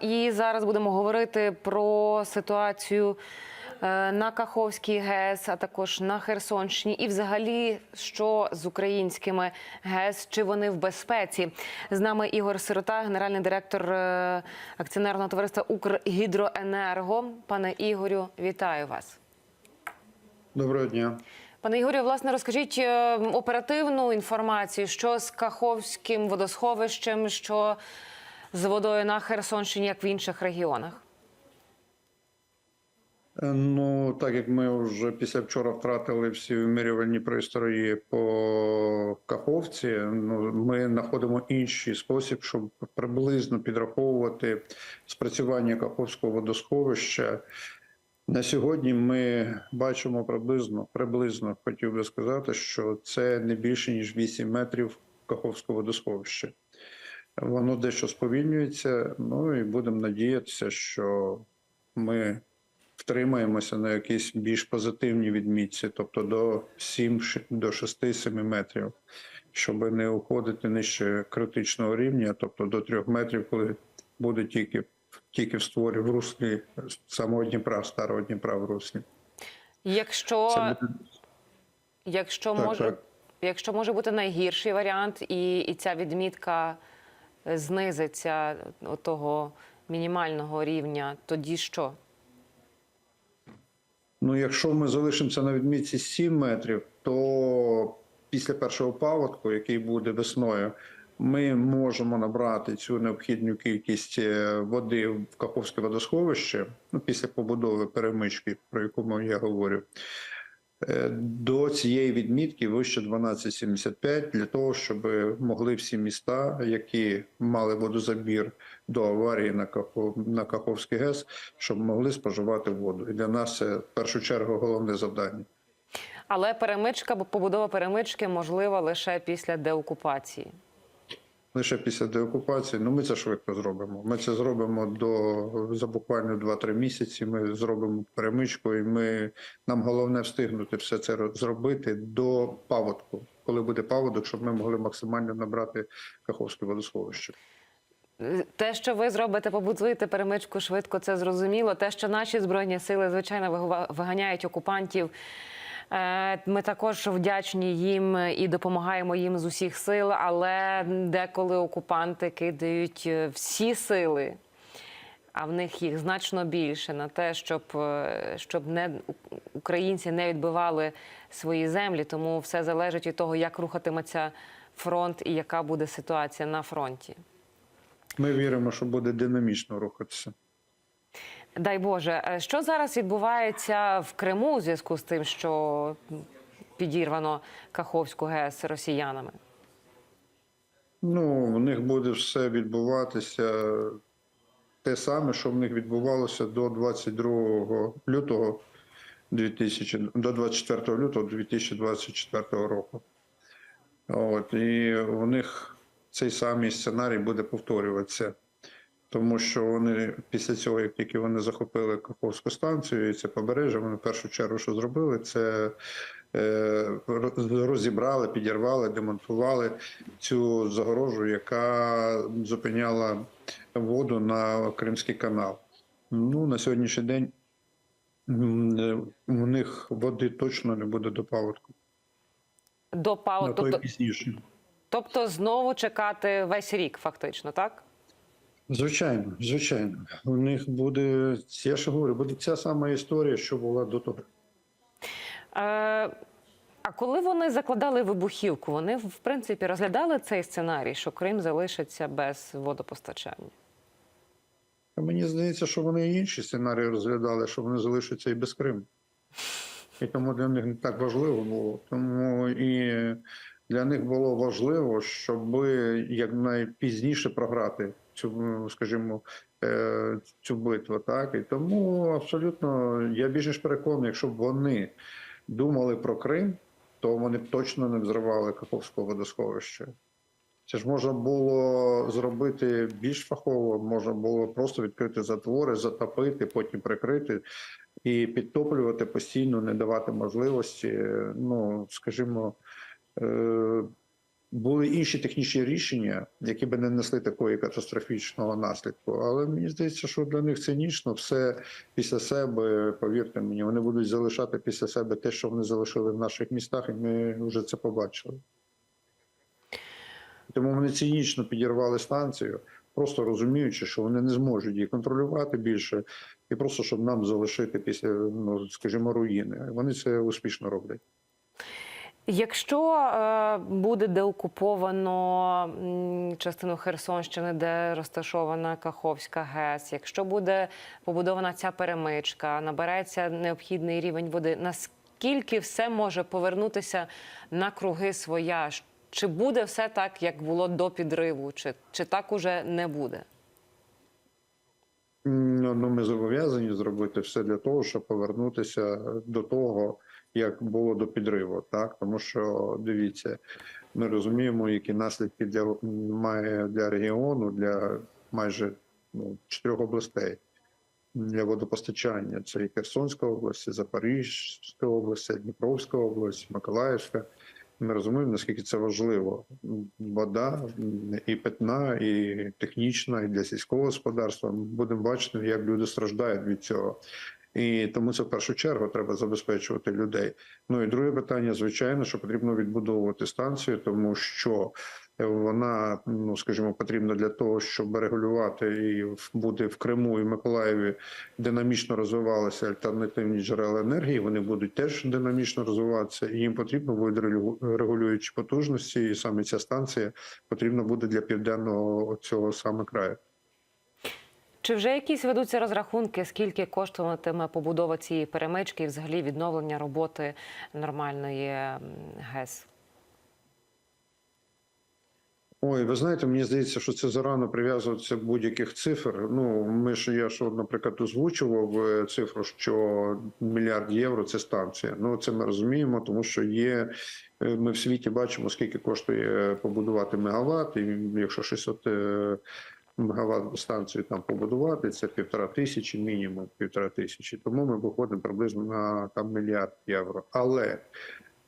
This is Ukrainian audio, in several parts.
І зараз будемо говорити про ситуацію е, на Каховській ГЕС, а також на Херсонщині, і взагалі, що з українськими ГЕС, чи вони в безпеці. З нами Ігор Сирота, генеральний директор е, акціонерного товариства Укргідроенерго. Пане Ігорю, вітаю вас. Доброго дня. Пане Ігорю, власне, розкажіть е, оперативну інформацію, що з Каховським водосховищем, що з водою на Херсонщині, як в інших регіонах. Е, Ну, так як ми вже після вчора втратили всі вимірювальні пристрої по Каховці, ну ми знаходимо інший спосіб, щоб приблизно підраховувати спрацювання Каховського водосховища. На сьогодні ми бачимо приблизно, приблизно хотів би сказати, що це не більше ніж 8 метрів Каховського водосховища. Воно дещо сповільнюється. Ну і будемо надіятися, що ми втримаємося на якійсь більш позитивній відмітці, тобто до 7 до 6-7 метрів, щоб не уходити нижче критичного рівня, тобто до 3 метрів, коли буде тільки тільки в створі в руслі самого Дніпра, старого Дніпра в руслі. Якщо, Це буде якщо, Так, може, так. якщо може бути найгірший варіант, і, і ця відмітка знизиться того мінімального рівня, тоді що? Ну, якщо ми залишимося на відмітці 7 метрів, то після першого паводку, який буде весною, ми можемо набрати цю необхідну кількість е, води в Каховське водосховище ну, після побудови перемички, про яку я говорю. Е, До цієї відмітки вище 12,75 для того, щоб могли всі міста, які мали водозабір до аварії на Кахов, Каховський ГЕС, щоб могли споживати воду. І для нас це в першу чергу головне завдання. Але перемичка, побудова перемички можлива лише після деокупації. Лише після деокупації. Ну ми це швидко зробимо. Ми це зробимо до за буквально 2-3 місяці. Ми зробимо перемичку, і ми нам головне встигнути все це зробити до паводку, коли буде паводок, щоб ми могли максимально набрати Каховське водосховище. Те, що ви зробите, побудуєте перемичку швидко, це зрозуміло. Те, що наші збройні сили, звичайно, виганяють окупантів. Е, Ми також вдячні їм і допомагаємо їм з усіх сил, але деколи окупанти кидають е, всі сили, а в них їх значно більше на те, щоб, е, щоб не українці не відбивали свої землі. Тому все залежить від того, як рухатиметься фронт і яка буде ситуація на фронті. Ми віримо, що буде динамічно рухатися. Дай Боже, Е, що зараз відбувається в Криму у зв'язку з тим, що підірвано Каховську ГЕС росіянами? Ну, в них буде все відбуватися те саме, що в них відбувалося до 22 лютого 2000, до 24 лютого 2024 року. От, і в них цей самий сценарій буде повторюватися. Тому що вони після цього, як тільки вони захопили Каховську станцію і це побережжя, вони в першу чергу, що зробили, це е, розібрали, підірвали, демонтували цю загорожу, яка зупиняла воду на Кримський канал. Ну, на сьогоднішній день у них води точно не буде до паводку. До той тобто, пізніше. тобто знову чекати весь рік, фактично, так? Звичайно, звичайно. У них буде, я ж говорю, буде ця сама історія, що була до того. Е, а коли вони закладали вибухівку, вони в принципі розглядали цей сценарій, що Крим залишиться без водопостачання. Мені здається, що вони і інші сценарії розглядали, що вони залишаться і без Криму. І тому для них не так важливо було. Тому і для них було важливо, щоб якнайпізніше програти цю, скажімо, е, цю битву. Так? І тому абсолютно я більш ніж переконаний, якщо б вони думали про Крим, то вони б точно не взривали Каховського водосховища. Це ж можна було зробити більш фахово, можна було просто відкрити затвори, затопити, потім прикрити і підтоплювати постійно, не давати можливості, ну скажімо, е, були інші технічні рішення, які би не несли такої катастрофічного наслідку. Але мені здається, що для них цинічно все після себе, повірте мені, вони будуть залишати після себе те, що вони залишили в наших містах, і ми вже це побачили. Тому вони цинічно підірвали станцію, просто розуміючи, що вони не зможуть її контролювати більше, і просто щоб нам залишити після, ну скажімо, руїни. Вони це успішно роблять. Якщо е, буде деокуповано частину Херсонщини, де розташована Каховська ГЕС, якщо буде побудована ця перемичка, набереться необхідний рівень води, наскільки все може повернутися на круги своя? Чи буде все так, як було до підриву, чи, чи так уже не буде? Ну, ну, ми зобов'язані зробити все для того, щоб повернутися до того, як було до підриву. Так, тому що дивіться, ми розуміємо, які наслідки для має для регіону, для майже ну, чотирьох областей для водопостачання. Це і Херсонська область, і Запорізька область, Дніпровська область, Миколаївська. Ми розуміємо, наскільки це важливо. Вода і питна, і технічна, і для сільського господарства. Ми будемо бачити, як люди страждають від цього. І тому це в першу чергу треба забезпечувати людей. Ну і друге питання, звичайно, що потрібно відбудовувати станцію, тому що вона, ну скажімо, потрібна для того, щоб регулювати і бути в Криму і Миколаєві динамічно розвивалися альтернативні джерела енергії. Вони будуть теж динамічно розвиватися, і їм потрібно будуть регулю- регулюючі потужності, і саме ця станція потрібна буде для південного цього саме краю. Чи вже якісь ведуться розрахунки, скільки коштуватиме побудова цієї перемички і взагалі відновлення роботи нормальної ГЕС? Ой, ви знаєте, мені здається, що це зарано прив'язуватися будь-яких цифр. Ну, ми ж я ж, наприклад, озвучував е, цифру, що мільярд євро це станція. Ну, це ми розуміємо, тому що є. е, Ми в світі бачимо, скільки коштує побудувати мегаватт, і якщо 600 мегаватт станцію там побудувати, це півтора тисячі, мінімум півтора тисячі. Тому ми виходимо приблизно на там мільярд євро. Але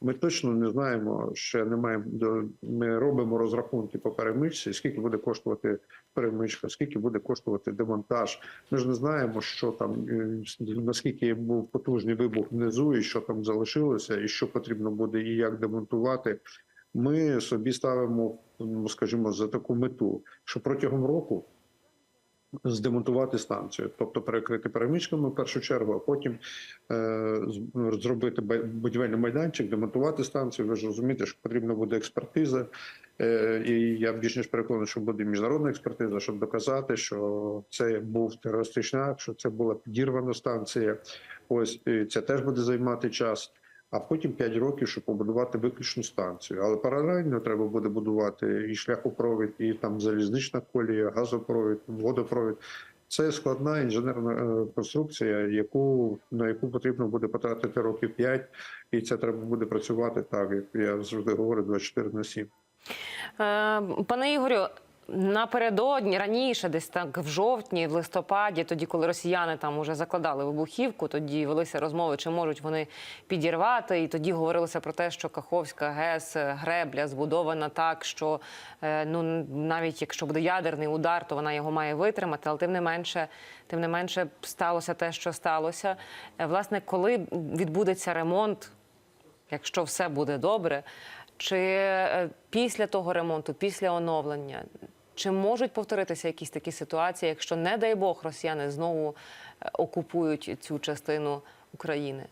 ми точно не знаємо, ще не маємо до ми робимо розрахунки по перемичці, скільки буде коштувати перемичка, скільки буде коштувати демонтаж. Ми ж не знаємо, що там е, наскільки був потужний вибух внизу, і що там залишилося, і що потрібно буде і як демонтувати. Ми собі ставимо, ну, скажімо, за таку мету, що протягом року здемонтувати станцію, тобто перекрити перемичками в першу чергу, а потім е, зробити будівельний майданчик, демонтувати станцію. Ви ж розумієте, що потрібна буде експертиза, е, і я більш ніж переконаний, що буде міжнародна експертиза, щоб доказати, що це був терористичний акт, що це була підірвана станція. Ось це теж буде займати час. А потім 5 років, щоб побудувати виключну станцію. Але паралельно треба буде будувати і шляхопровід, і там залізнична колія, газопровід, водопровід. Це складна інженерна е, конструкція, яку на яку потрібно буде потратити років 5, і це треба буде працювати так, як я завжди говорю, 24 на 7. Е, Пане Ігорю, напередодні раніше, десь так в жовтні, в листопаді, тоді, коли росіяни там уже закладали вибухівку, тоді велися розмови, чи можуть вони підірвати. І тоді говорилося про те, що Каховська ГЕС е, гребля збудована так, що е, ну навіть якщо буде ядерний удар, то вона його має витримати. Але тим не менше, тим не менше, сталося те, що сталося. Е, Власне, коли відбудеться ремонт, якщо все буде добре, чи після того ремонту, після оновлення, чи можуть повторитися якісь такі ситуації, якщо, не дай Бог, росіяни знову е, окупують цю частину України?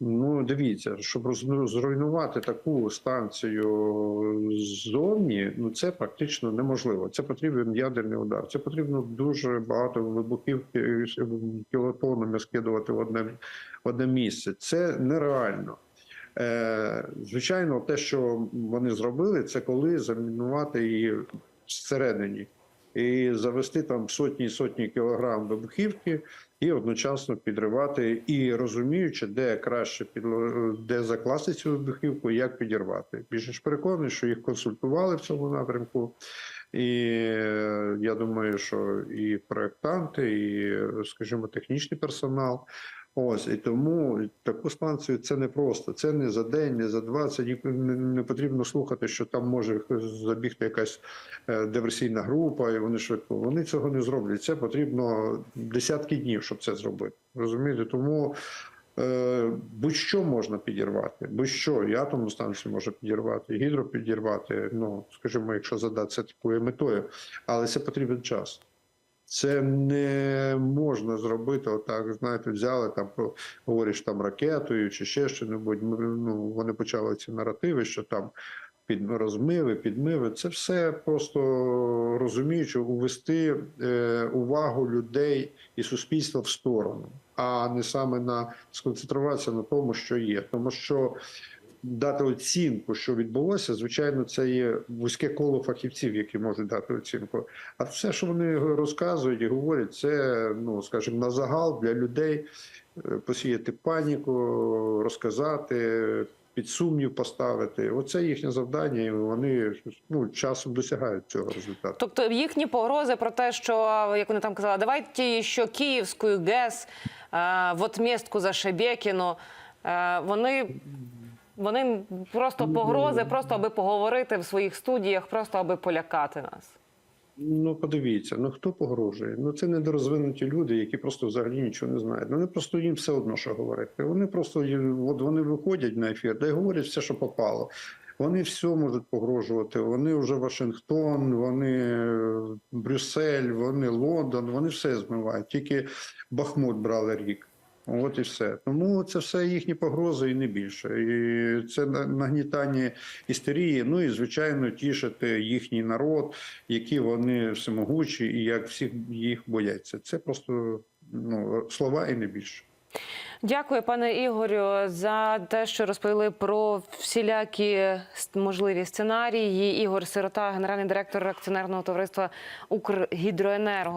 Ну, дивіться, щоб роз- зруйнувати таку станцію ззовні, ну це практично неможливо. Це потрібен ядерний удар. Це потрібно дуже багато вибухівки е, кілотонами скидувати в одне, в одне місце. Це нереально. Е, звичайно, те, що вони зробили, це коли замінувати її всередині і завести там сотні і сотні кілограм вибухівки і одночасно підривати, і розуміючи, де краще підло... де закласти цю вибухівку, як підірвати. Більше ж переконаний, що їх консультували в цьому напрямку. І е, я думаю, що і проектанти, і, скажімо, технічний персонал. Ось і тому таку станцію це не просто. Це не за день, не за два. Це не, потрібно слухати, що там може забігти якась е, диверсійна група, і вони швидко. Вони цього не зроблять. Це потрібно десятки днів, щоб це зробити. Розумієте? Тому е, будь-що можна підірвати, будь-що і атомну станцію може підірвати, і гідро підірвати. Ну скажімо, якщо задатися такою метою, але це потрібен час. Це не можна зробити отак, знаєте, взяли там, говориш там ракетою чи ще. Ми, Ну, вони почали ці наративи, що там під розмиви, підмиви. Це все просто розуміючи, увести е, увагу людей і суспільства в сторону, а не саме на сконцентруватися на тому, що є. Тому що дати оцінку, що відбулося, звичайно, це є вузьке коло фахівців, які можуть дати оцінку. А все, що вони розказують і говорять, це, ну скажімо, на загал для людей е, посіяти паніку, розказати, під сумнів поставити. Оце їхнє завдання, і вони ну, часом досягають цього результату. Тобто їхні погрози про те, що як вони там казали, давайте ще Київську ГЕС е, в отмістку за Шебекіну. Е, вони, вони просто погрози, просто аби поговорити в своїх студіях, просто аби полякати нас. Ну, подивіться, ну хто погрожує? Ну це недорозвинуті люди, які просто взагалі нічого не знають. Ну, Вони просто їм все одно, що говорити. Вони просто от вони виходять на ефір, де говорять все, що попало. Вони все можуть погрожувати. Вони вже Вашингтон, вони е, Брюссель, вони Лондон, вони все змивають. Тільки Бахмут брали рік. От і все. Тому це все їхні погрози і не більше. І це нагнітання істерії. Ну і звичайно тішити їхній народ, які вони всемогучі і як всіх їх бояться. Це просто ну, слова і не більше. Дякую, пане Ігорю, за те, що розповіли про всілякі можливі сценарії. Ігор Сирота, генеральний директор акціонерного товариства Укргідроенерго.